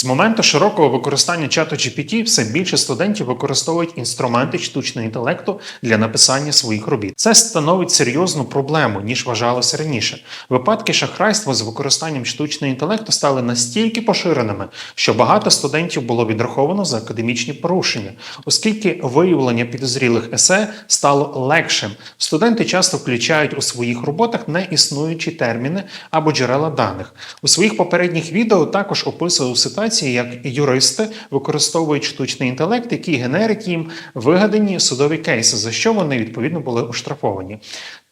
З моменту широкого використання чату GPT все більше студентів використовують інструменти штучного інтелекту для написання своїх робіт. Це становить серйозну проблему, ніж вважалося раніше. Випадки шахрайства з використанням штучного інтелекту стали настільки поширеними, що багато студентів було відраховано за академічні порушення, оскільки виявлення підозрілих есе стало легшим. Студенти часто включають у своїх роботах неіснуючі терміни або джерела даних. У своїх попередніх відео також описував ситуації, як юристи використовують штучний інтелект, який генерить їм вигадані судові кейси, за що вони відповідно були оштрафовані.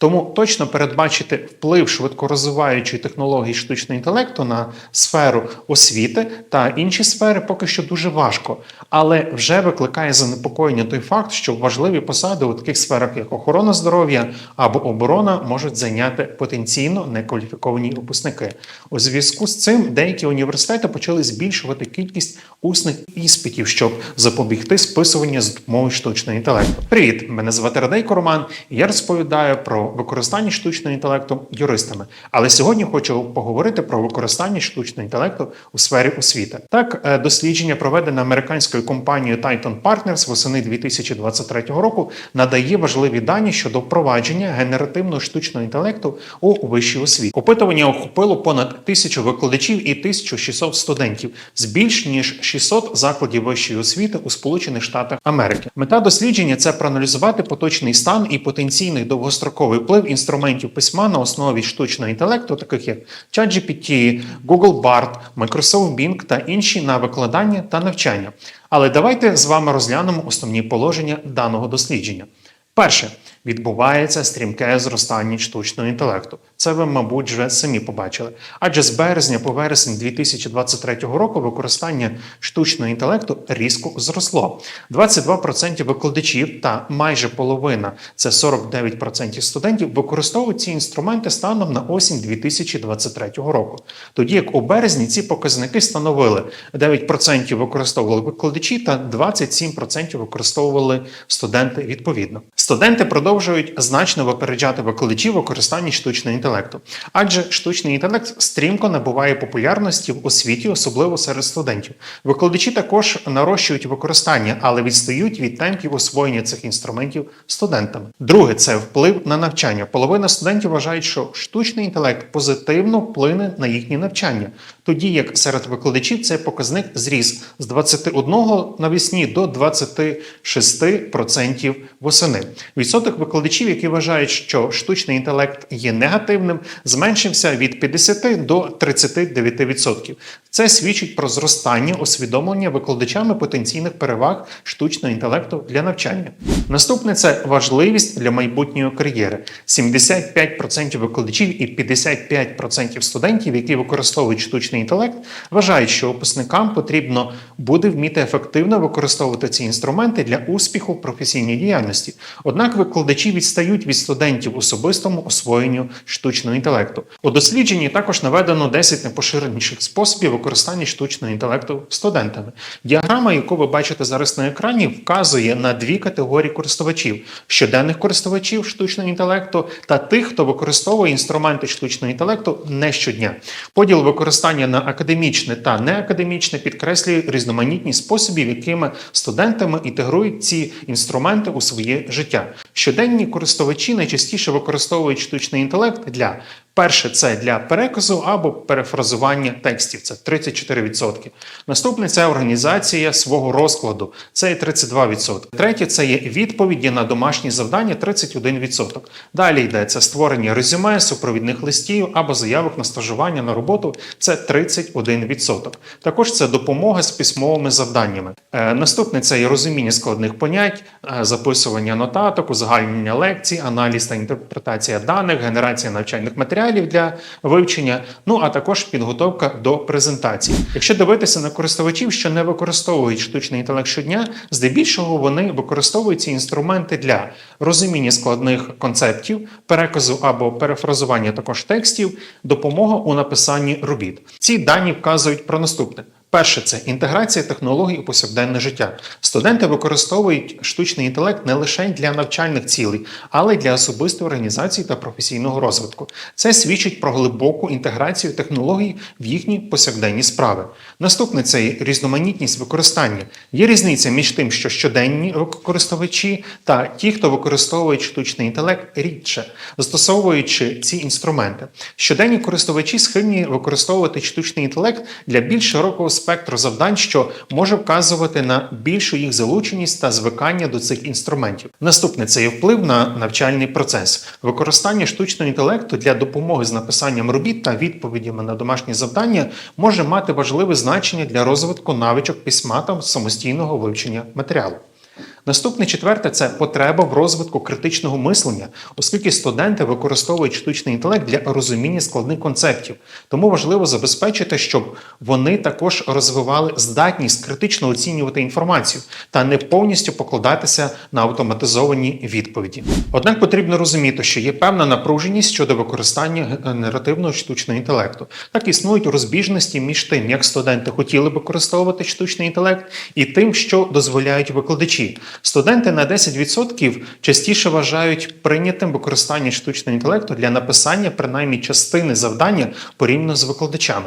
Тому точно передбачити вплив швидкорозвиваючої технології штучного інтелекту на сферу освіти та інші сфери поки що дуже важко, але вже викликає занепокоєння той факт, що важливі посади у таких сферах, як охорона здоров'я або оборона, можуть зайняти потенційно некваліфіковані випускники. У зв'язку з цим деякі університети почали збільшувати кількість усних іспитів, щоб запобігти списуванню з допомогою штучного інтелекту. Привіт, мене звати Радейко Роман, і я розповідаю про використання штучного інтелекту юристами. Але сьогодні хочу поговорити про використання штучного інтелекту у сфері освіти. Так, е, дослідження, проведене американською компанією Titan Partners восени 2023 року, надає важливі дані щодо впровадження генеративного штучного інтелекту у вищій освіті. Опитування охопило понад тисячу викладачів і 1600 студентів з більш ніж 600 закладів вищої освіти у Сполучених Штатах Америки. Мета дослідження це проаналізувати поточний стан і потенційний довгостроковий вплив інструментів письма на основі штучного інтелекту, таких як ChatGPT, Google Bard, Microsoft Bing та інші на викладання та навчання. Але давайте з вами розглянемо основні положення даного дослідження. Перше відбувається стрімке зростання штучного інтелекту. Це ви, мабуть, вже самі побачили. Адже з березня по вересень 2023 року використання штучного інтелекту різко зросло. 22% викладачів та майже половина, це 49% студентів, використовують ці інструменти станом на осінь 2023 року. Тоді як у березні ці показники становили 9% використовували викладачі та 27% використовували студенти відповідно. Студенти продовжують значно випереджати викладачів використанні штучного інтелекту, адже штучний інтелект стрімко набуває популярності в освіті, особливо серед студентів. Викладачі також нарощують використання, але відстають від темпів освоєння цих інструментів студентами. Друге це вплив на навчання. Половина студентів вважають, що штучний інтелект позитивно вплине на їхнє навчання, тоді як серед викладачів цей показник зріс з 21 навесні до 26% восени. Відсоток викладачів, які вважають, що штучний інтелект є негативним, зменшився від 50 до 39%. Це свідчить про зростання усвідомлення викладачами потенційних переваг штучного інтелекту для навчання. Наступне це важливість для майбутньої кар'єри. 75% викладачів і 55% студентів, які використовують штучний інтелект, вважають, що випускникам потрібно буде вміти ефективно використовувати ці інструменти для успіху в професійній діяльності. Однак викладачі відстають від студентів особистому освоєнню штучного інтелекту. У дослідженні також наведено 10 найпоширеніших способів використання штучного інтелекту студентами. Діаграма, яку ви бачите зараз на екрані, вказує на дві категорії користувачів: щоденних користувачів штучного інтелекту та тих, хто використовує інструменти штучного інтелекту не щодня. Поділ використання на академічне та неакадемічне підкреслює різноманітні способи, якими студентами інтегрують ці інструменти у своє життя. Щоденні користувачі найчастіше використовують штучний інтелект для перше це для переказу або перефразування текстів. Це 34%. Наступне це організація свого розкладу. Це 32%. Третє це є відповіді на домашні завдання 31%. Далі йде це створення резюме, супровідних листів або заявок на стажування на роботу. Це 31%. Також це допомога з письмовими завданнями. Е, наступне це є розуміння складних понять, е, записування нотаток, узагальнення лекцій, аналіз та інтерпретація даних, генерація навчальних матеріалів для вивчення, ну а також підготовка до презентацій. Якщо дивитися на користувачів, що не використовують штучний інтелект щодня, здебільшого вони використовують ці інструменти для розуміння складних концептів, переказу або перефразування також текстів, допомога у написанні робіт. Ці дані вказують про наступне. Перше це інтеграція технологій у повсякденне життя. Студенти використовують штучний інтелект не лише для навчальних цілей, але й для особистої організації та професійного розвитку. Це свідчить про глибоку інтеграцію технологій в їхні повсякденні справи. Наступне це різноманітність використання. Є різниця між тим, що щоденні користувачі та ті, хто використовують штучний інтелект рідше, застосовуючи ці інструменти. Щоденні користувачі схильні використовувати штучний інтелект для більш широкого спектру завдань, що може вказувати на більшу їх залученість та звикання до цих інструментів. Наступне це є вплив на навчальний процес. Використання штучного інтелекту для допомоги з написанням робіт та відповідями на домашні завдання може мати важливе значення для розвитку навичок письма та самостійного вивчення матеріалу. Наступне четверте це потреба в розвитку критичного мислення, оскільки студенти використовують штучний інтелект для розуміння складних концептів. Тому важливо забезпечити, щоб вони також розвивали здатність критично оцінювати інформацію та не повністю покладатися на автоматизовані відповіді. Однак потрібно розуміти, що є певна напруженість щодо використання генеративного штучного інтелекту. Так існують розбіжності між тим, як студенти хотіли використовувати штучний інтелект, і тим, що дозволяють викладачі. Студенти на 10% частіше вважають прийнятим використання штучного інтелекту для написання принаймні частини завдання порівняно з викладачами.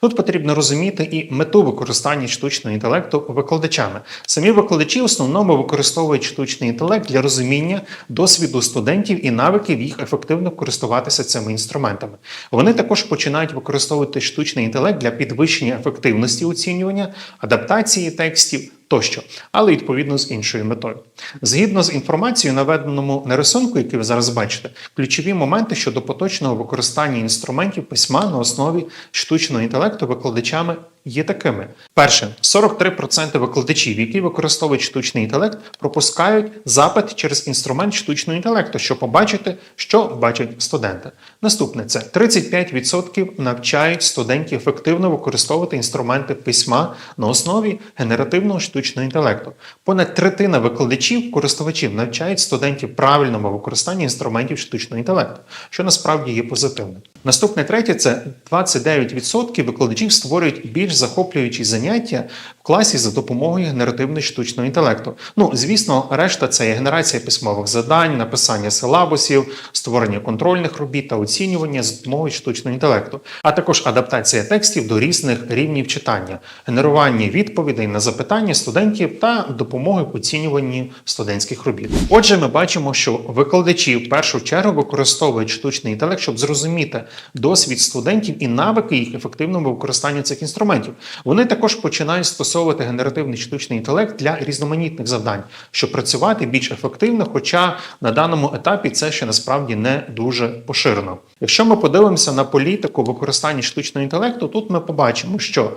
Тут потрібно розуміти і мету використання штучного інтелекту викладачами. Самі викладачі в основному використовують штучний інтелект для розуміння досвіду студентів і навиків їх ефективно користуватися цими інструментами. Вони також починають використовувати штучний інтелект для підвищення ефективності оцінювання, адаптації текстів тощо, але відповідно з іншою метою. Згідно з інформацією, наведеному на рисунку, який ви зараз бачите, ключові моменти щодо поточного використання інструментів письма на основі штучного інтелекту викладачами є такими: перше, 43% викладачів, які використовують штучний інтелект, пропускають запит через інструмент штучного інтелекту, щоб побачити, що бачать студенти. Наступне це 35% навчають студентів ефективно використовувати інструменти письма на основі генеративного штучного інтелекту. Понад третина викладачів, користувачів навчають студентів правильному використанню інструментів штучного інтелекту, що насправді є позитивним. Наступне третє це 29% викладачів створюють більш захоплюючі заняття в класі за допомогою генеративного штучного інтелекту. Ну, звісно, решта це є генерація письмових завдань, написання силабусів, створення контрольних робіт та оцінювання за допомогою штучного інтелекту, а також адаптація текстів до різних рівнів читання, генерування відповідей на запитання студентів та допомоги в оцінюванні студентських робіт. Отже, ми бачимо, що викладачі в першу чергу використовують штучний інтелект, щоб зрозуміти досвід студентів і навики їх ефективного використання цих інструментів. Вони також починають стосовувати генеративний штучний інтелект для різноманітних завдань, щоб працювати більш ефективно, хоча на даному етапі це ще насправді не дуже поширено. Якщо ми подивимося на політику використання штучного інтелекту, тут ми побачимо, що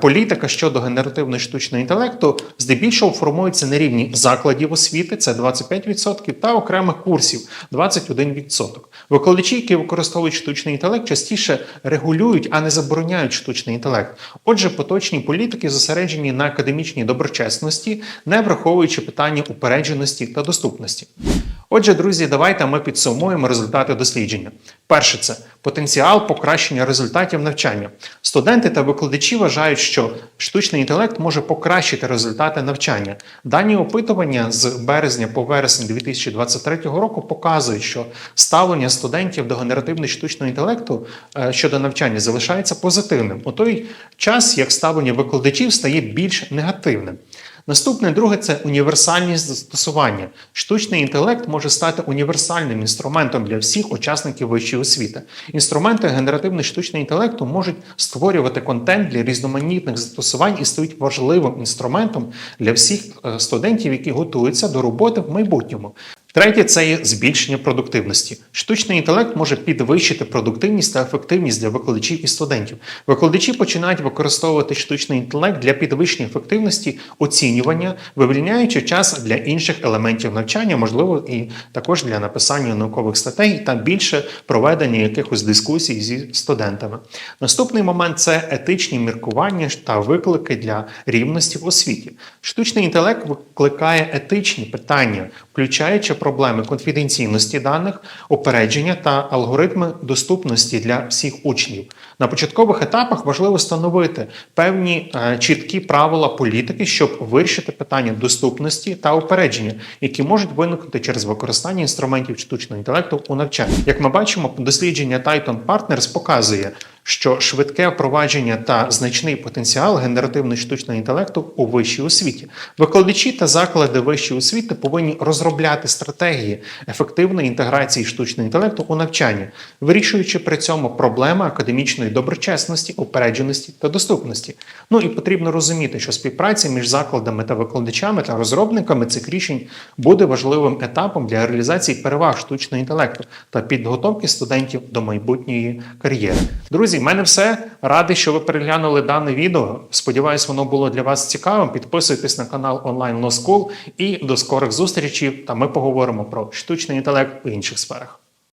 політика щодо генеративного штучного інтелекту здебільшого формується на рівні закладів освіти, це 25%, та окремих курсів 21%. Викладачі, які використовують штучний інтелект, частіше регулюють, а не забороняють штучний інтелект. Отже, поточні політики зосереджені на академічній доброчесності, не враховуючи питання упередженості та доступності. Отже, друзі, давайте ми підсумуємо результати дослідження. Перше, це потенціал покращення результатів навчання. Студенти та викладачі вважають, що штучний інтелект може покращити результати навчання. Дані опитування з березня по вересень 2023 року показують, що ставлення студентів до генеративного штучного інтелекту е, щодо навчання залишається позитивним. У той час як ставлення викладачів стає більш негативним. Наступне друге це універсальність застосування. Штучний інтелект може стати універсальним інструментом для всіх учасників вищої освіти. Інструменти генеративного штучного інтелекту можуть створювати контент для різноманітних застосувань і стають важливим інструментом для всіх е, студентів, які готуються до роботи в майбутньому. Третє це є збільшення продуктивності. Штучний інтелект може підвищити продуктивність та ефективність для викладачів і студентів. Викладачі починають використовувати штучний інтелект для підвищення ефективності, оцінювання, вивільняючи час для інших елементів навчання, можливо, і також для написання наукових статей та більше проведення якихось дискусій зі студентами. Наступний момент це етичні міркування та виклики для рівності в освіті. Штучний інтелект викликає етичні питання, включаючи проблеми конфіденційності даних, упередження та алгоритми доступності для всіх учнів. На початкових етапах важливо встановити певні е, чіткі правила політики, щоб вирішити питання доступності та упередження, які можуть виникнути через використання інструментів штучного інтелекту у навчанні. Як ми бачимо, дослідження Titan Partners показує, що швидке впровадження та значний потенціал генеративного штучного інтелекту у вищій освіті. Викладачі та заклади вищої освіти повинні розробляти стратегії ефективної інтеграції штучного інтелекту у навчання, вирішуючи при цьому проблеми академічної доброчесності, упередженості та доступності. Ну і потрібно розуміти, що співпраця між закладами та викладачами та розробниками цих рішень буде важливим етапом для реалізації переваг штучного інтелекту та підготовки студентів до майбутньої кар'єри. Друзі, в мене все. Радий, що ви переглянули дане відео. Сподіваюсь, воно було для вас цікавим. Підписуйтесь на канал онлайн School і до скорих зустрічей. Та ми поговоримо про штучний інтелект в інших сферах.